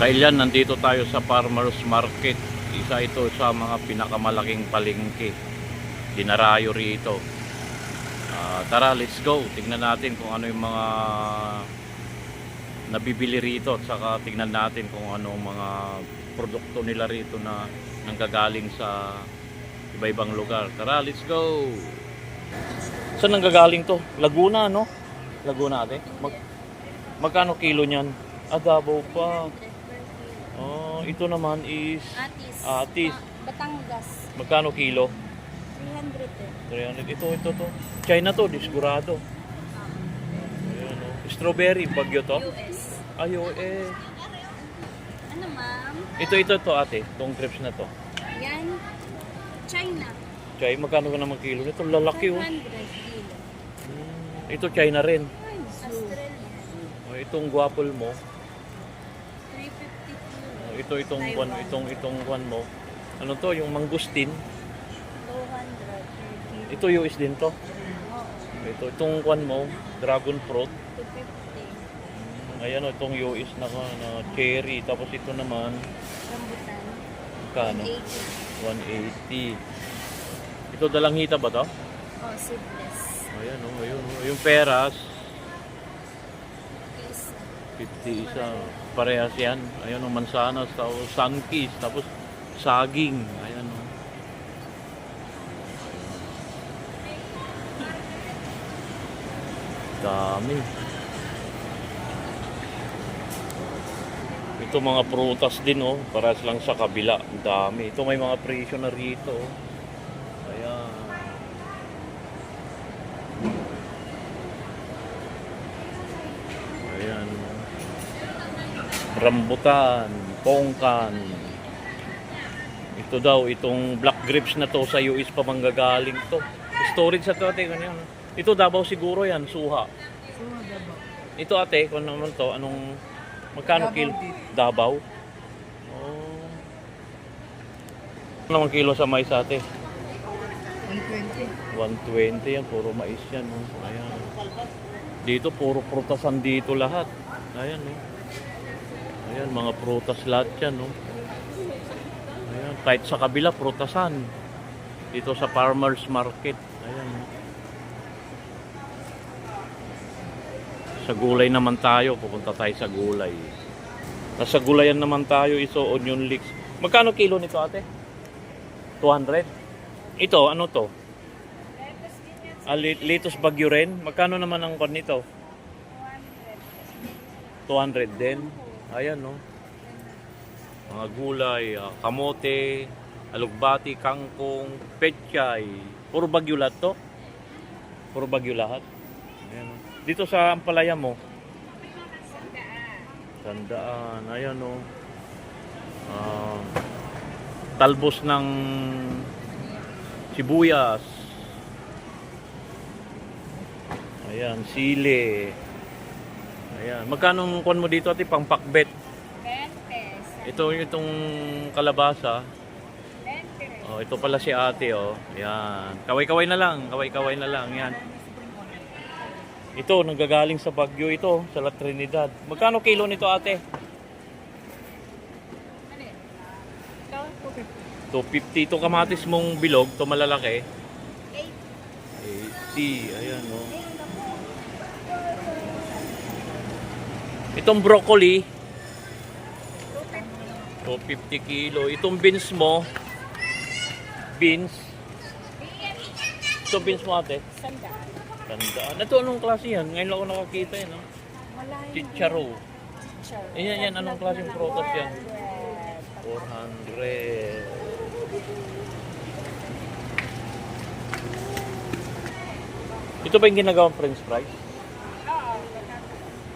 Kailan nandito tayo sa Farmers Market. Isa ito sa mga pinakamalaking palengke. Dinarayo rito. Ah, tara, let's go. Tingnan natin kung ano yung mga nabibili rito at saka tingnan natin kung ano mga produkto nila rito na nanggagaling sa iba-ibang lugar. Tara, let's go. Saan nanggagaling to? Laguna, no? Laguna ate. Mag magkano kilo niyan? Davao pa. Ito naman is Atis. Atis. Batangas. magkano kilo? 300 eh. 300. Ito, ito, to. China to, disgurado. Ayan, oh. Strawberry, bagyo to. US. Ayo, eh. Ano ma'am? Ito, ito, to ate. Itong grapes na to. Yan. China. Chay, magkano ka naman kilo nito? Lalaki, oh. 500 kilo. Hmm, Ito, China rin. Australia. Oh, itong guapol mo. 350 kilo. Ito, itong Taiwan. kwan, itong, itong kwan mo. Ano to, yung mangustin. 200 per kilo. Ito, US din to. Ito, itong kwan mo, dragon fruit. 250. Ayan, oh, itong US na, na cherry. Tapos ito naman, Rambutan. kano? 80. 180. Ito dalanghita ba to? Oh, seedless. Ayan, oh, ayun, oh. Yung peras. 50 isa. Parehas yan. Ayan, oh, mansanas, tapos sunkiss, tapos saging. Ayan, oh. Dami. Ito mga prutas din, oh. Parehas lang sa kabila. Dami. Ito may mga presyo na rito, oh. Ayan. Ayan. Rambutan, pongkan. Ito daw, itong black grapes na to sa US pa manggagaling to. Storage sa to ate, ganyan. Ito Davao siguro yan, suha. Ito ate, kung naman to, anong, magkano Davao kilo? Davao? Oh. Ano naman kilo sa mais ate? 120. 120 yan, puro mais yan. Oh. Ayan. Dito, puro prutasan dito lahat. Ayan, oh. Ayan, mga prutas lahat yan, oh. Ayan, kahit sa kabila, prutasan. Dito sa farmer's market. Ayan. Sa gulay naman tayo, pupunta tayo sa gulay. Nasa gulayan naman tayo, iso onion leeks. Magkano kilo nito ate? 200? Ito, ano to? Ah, li- litos bagyo rin. Magkano naman ang kon nito? 200 din. Ayan, no. Mga gulay, ah, kamote, alugbati, kangkong, pechay. Puro bagyo lahat to? Puro bagyo lahat? Ayan, no. Dito sa Ampalaya mo? Tandaan. Ayan, no. Ah, talbos ng sibuyas. Ayan, sili. Ayan. Magkano ang kuwan mo dito ati pang pakbet? 20 pesos. Ito yung itong kalabasa. 20 pesos. Oh, ito pala si ate oh. Ayan. Kaway-kaway na lang, kaway-kaway na lang. Yan. Ito, nanggagaling sa Bagyo ito, sa La Trinidad. Magkano kilo nito ate? Ano yun? Ikaw, 250. Ito kamatis mong bilog, ito malalaki. 8. 80. Ayan oh. Itong broccoli, 250 kilo. Itong beans mo, beans. Ito beans mo ate. Sandaan. Tandaan. Ito anong klase yan? Ngayon lang ako nakakita yan. No? Wala yung Chicharo. picture. Yan, yan. Anong klaseng prutas yan? 400. Ito ba yung ginagawang french fries?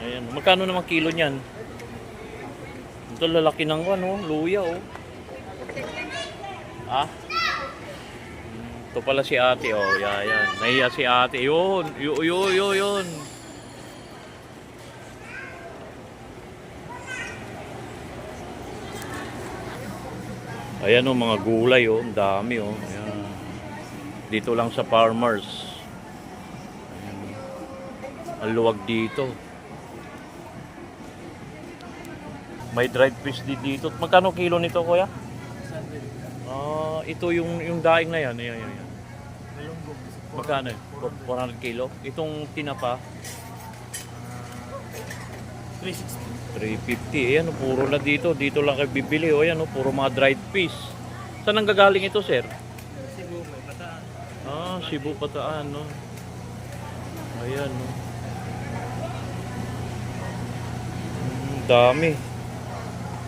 Ayan. Magkano naman kilo niyan? Ito lalaki ng ano, luya oh. Ah? Ito pala si ate oh. Yan, yan. Nahiya si ate. Yun. Yun, yun, yun, yun. Ayan oh, mga gulay oh. Ang dami oh. Ayan. Dito lang sa farmers. Ayan. Ang luwag dito. May dried fish din dito. Magkano kilo nito, kuya? Ah, ito yung yung daing na yan. Ayan, ayan, ayan. Magkano? 400 kilo. Itong tinapa, 350. Ayan, puro na dito. Dito lang kayo bibili. O, ayan, puro mga dried fish. Saan ang gagaling ito, sir? Ah, Cebu Pataan, no? Ayan, no? Mm, dami.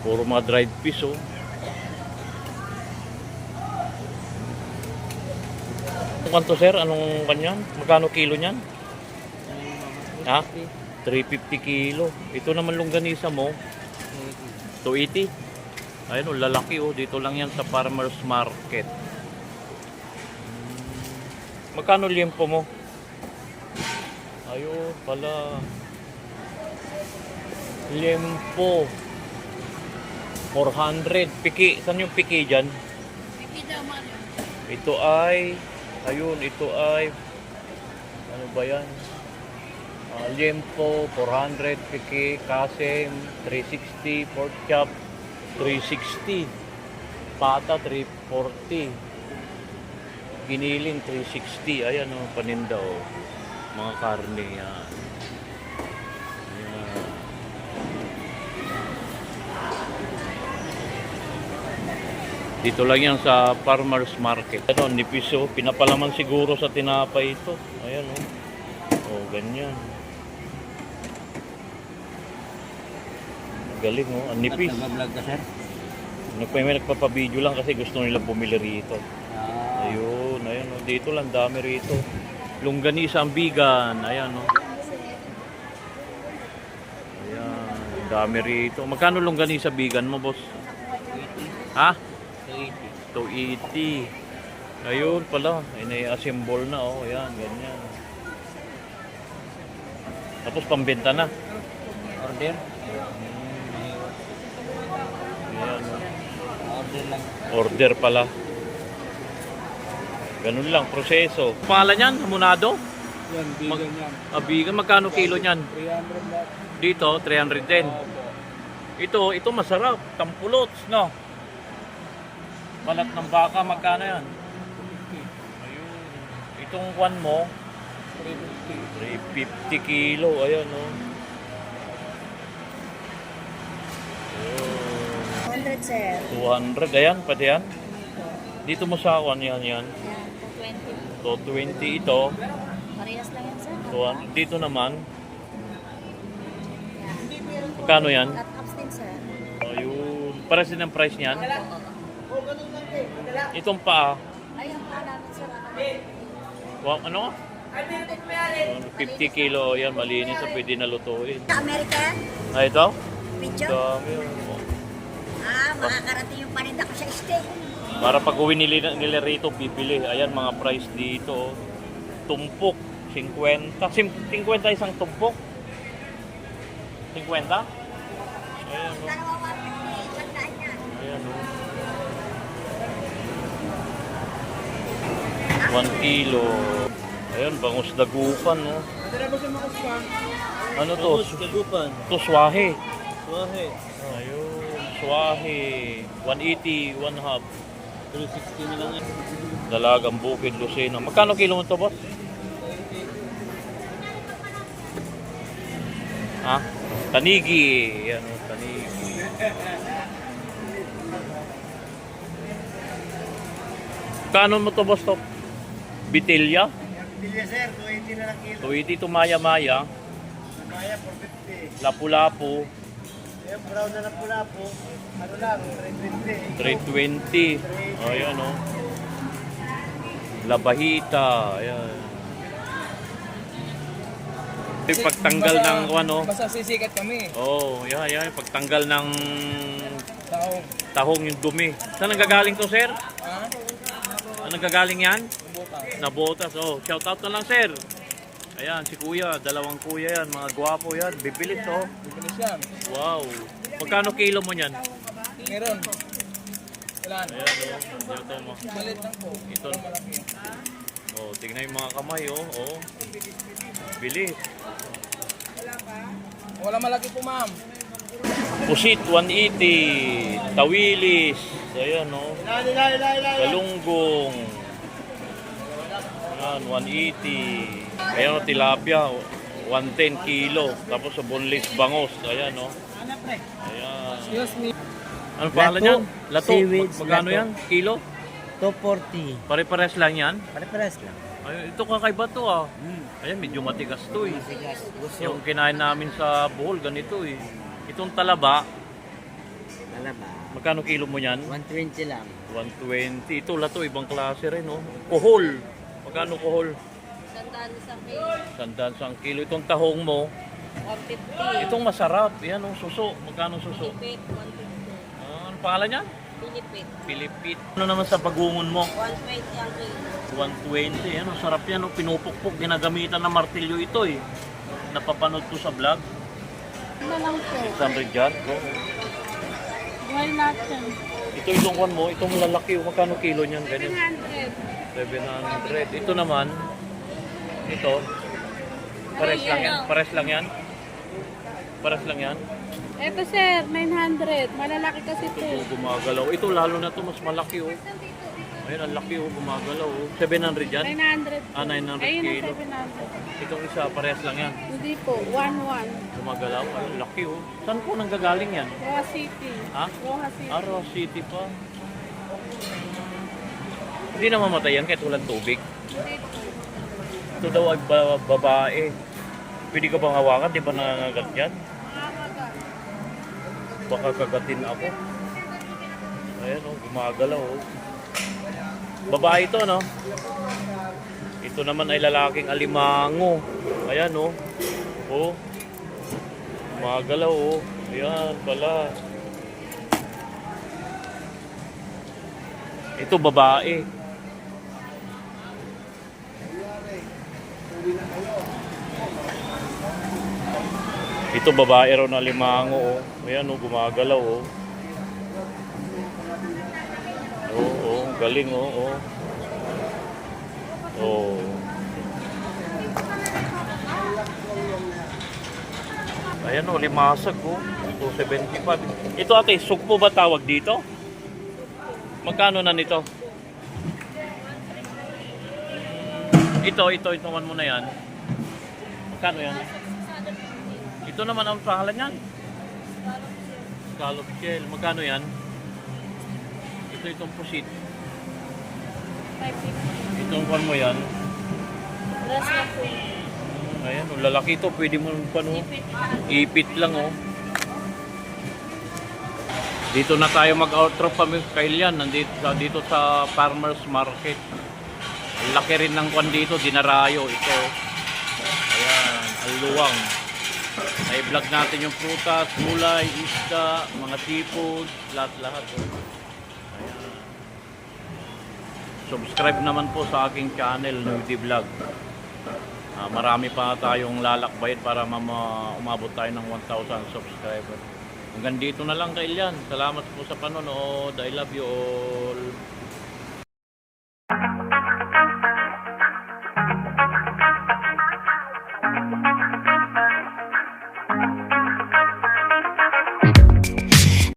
Puro mga dried fish, oh. Kwanto, sir? Anong kanyan? Magkano kilo niyan? Ha? 350 kilo. Ito naman longganisa mo, 280. Ayun, oh, lalaki oh. Dito lang yan sa farmer's market. Magkano liempo mo? Ayun, pala. Liempo. 400. Piki. Saan yung piki dyan? Ito ay, ayun, ito ay, ano ba yan? Ah, liempo, 400, piki, kasem, 360, pork chop, 360. Pata, 340. Giniling, 360. Ayan o, paninda o. Mga karne yan. Dito lang yan sa farmer's market. Ano, nipis o. Pinapalaman siguro sa tinapay ito. Ayan o. O, ganyan. Galing o. Ang nipis. Nag-vlog ka, sir? Nagpa- May nagpapabideo lang kasi gusto nila bumili rito. Ah, Ayun, ayun o. Dito lang, dami rito. Longganisa ang bigan. Ayan o. Ayan, dami rito. Magkano longganisa bigan mo, boss? Ha? 280. Ayun pala, ini-assemble na oh, ayan, ganyan. Tapos pambenta na. order? Ayan, oh. Order lang. order pala. Ganun lang, proseso. Pangalan yan, hamonado? Yan, Mag- vegan yan. Abigan, magkano kilo niyan? 300 lahat. Dito, 300 din. Ito, ito masarap. Tampulots, no? Balat ng baka, magkano yan? Ayun. Itong kwan mo, 350. 350 kilo. Ayan, oh. Ayun. 100, sir. 200. Ayan, pati yan. Dito mo sa kwan, yan, yan. Yan, 220. So, 20 ito. Parehas lang yan, sir. So, dito naman, magkano yan? Ups din, sir. Ayun. Para din ang price niyan. Itong paa, Ayun pa namin, sir. wa- ano? 50 kilo, yan, malinis na pwede na lutuin. American Ah, ito? picture. Dami. oh. Ah, makakarating yung paninda ko sa steak. Para pag uwi nila, nila rito, bibili. Ayan, mga price dito. oh. Tumpok, 50. Sim- 50 isang tumpok. 50? Ayan, oh. Dalawa 150, tandaan yan. Ayan, oh. 1 kilo. Ayan, bangus dagupan, no? Ano to? Kagupan. To swahe. Suwahe. Ayun, swahe. 180, one half. 360 na lang yan. Dalagang bukid, Lucena. Magkano kilo mo to, boss? Ha? Tanigi. Yan, oh, tanigi. Kano mo to, boss, to? Bitilya? Bilya, sir. 280 na lang kilo. 280 to maya-maya. Maya, 450. Lapu-lapu. Yung brown na lang pula po. Ano lang, 320. 320. Ayan, oh. Labahita. Ayan. Yung pagtanggal ng ano. Basta sisikat kami. Oh, yan, yan. Pagtanggal ng Tao. tahong yung dumi. Saan nanggagaling to, sir? Ha? Saan nanggagaling yan? Nabotas. Oh, shout out na lang, sir. Ayan, si kuya. Dalawang kuya yan. Mga gwapo yan. Bibilis, oh. Bibilis yan. Wow. Magkano kilo mo yan? Meron. Ilan? Ayan, oh. Ito mo. Malit lang po. Ito. Oh, tingnan yung mga kamay, oh. Oh. Bilis. Wala malaki po ma'am. Pusit, 180. Tawilis. Ayan, no? Ilan, Ayan, 180. Ayan, tilapia. 110 kilo. Tapos sa boneless bangos. Ayan, no? Ayan. Excuse me. Ano pangalan Lato. yan? Lato. Seaweeds, Magkano lato. yan? Kilo? 240. Pare-pares lang yan? Pare-pares lang. Ay, ito kakaiba to ah. Hmm. Ayan, medyo matigas to eh. Sigas. Gusto. Yung kinain namin sa Bohol, ganito eh. Itong talaba, Ano ba? magkano kilo mo yan? 120 lang. 120. Ito lato, ibang klase rin, no? Kohol. Magkano kohol? Sandaan sa kilo. Sandaan sa kilo. Itong tahong mo, 150. itong masarap. Yan, oh, suso. Magkano suso? Pilipit, 150. Ah, ano pangalan niya? Pilipit. Pilipit. Ano naman sa pagungon mo? 120 ang kilo. 120. Yan, ang sarap yan. Oh. Pinupukpok. Ginagamitan ng martilyo ito eh. Napapanood ko sa vlog. Ano lang po? 600 dyan. Oh. Buhay natin. Ito itong kwan mo. Itong lalaki. oh. Magkano kilo niyan? Ganyan. 100. 700. Ito naman. Ito. Pares lang yan. Pares lang yan. Pares lang yan. Ito sir, 900. Malalaki kasi Ito po gumagalaw. Ito lalo na to mas malaki oh. Ayun, ang laki oh, gumagalaw oh. 700 yan? 900. Ah, 900 Ayun kilo. ang 700. Itong isa, parehas lang yan. Hindi po, 1-1. Gumagalaw. Ayun, laki oh. Saan po nanggagaling yan? Roa City. Ha? Roa City. Arrow City pa. Hindi na mamatay yan kahit walang tubig. Ito daw ay ba- babae. Pwede ka bang hawakan? Di ba nangangagat yan? Baka kagatin ako. Ayan oh, gumagalaw oh. Babae ito, no? Ito naman ay lalaking alimango. Ayan oh. Oh. Gumagalaw oh. Ayan pala. Ito babae. Ito babae raw na limango oh. Ayan oh, gumagalaw oh. Oo, oh, galing oh, oh. Oh. Ayan oh, limasag oh. 275. Ito ate, sugpo ba tawag dito? Magkano na nito? Ito, ito, ito man mo na yan. Magkano yan? Ito naman ang pangalan yan. Scallop shell. Magkano yan? Ito itong pusit. 550. Itong pan mo yan. Rest na po. Ayan, oh, lalaki to. Pwede mo pa no. Ipit lang oh. Dito na tayo mag-outro kami Kailian. Nandito sa, dito sa Farmers Market. Laki rin ng kwan dito. Dinarayo ito. Ayan, aluwang. Na-vlog natin yung prutas, gulay, isda, mga seafood, lahat-lahat. Subscribe naman po sa aking channel, Nudie Vlog. Ah, marami pa tayong lalakbayin para mama, umabot tayo ng 1,000 subscriber. Hanggang dito na lang kailyan. Salamat po sa panonood. I love you all.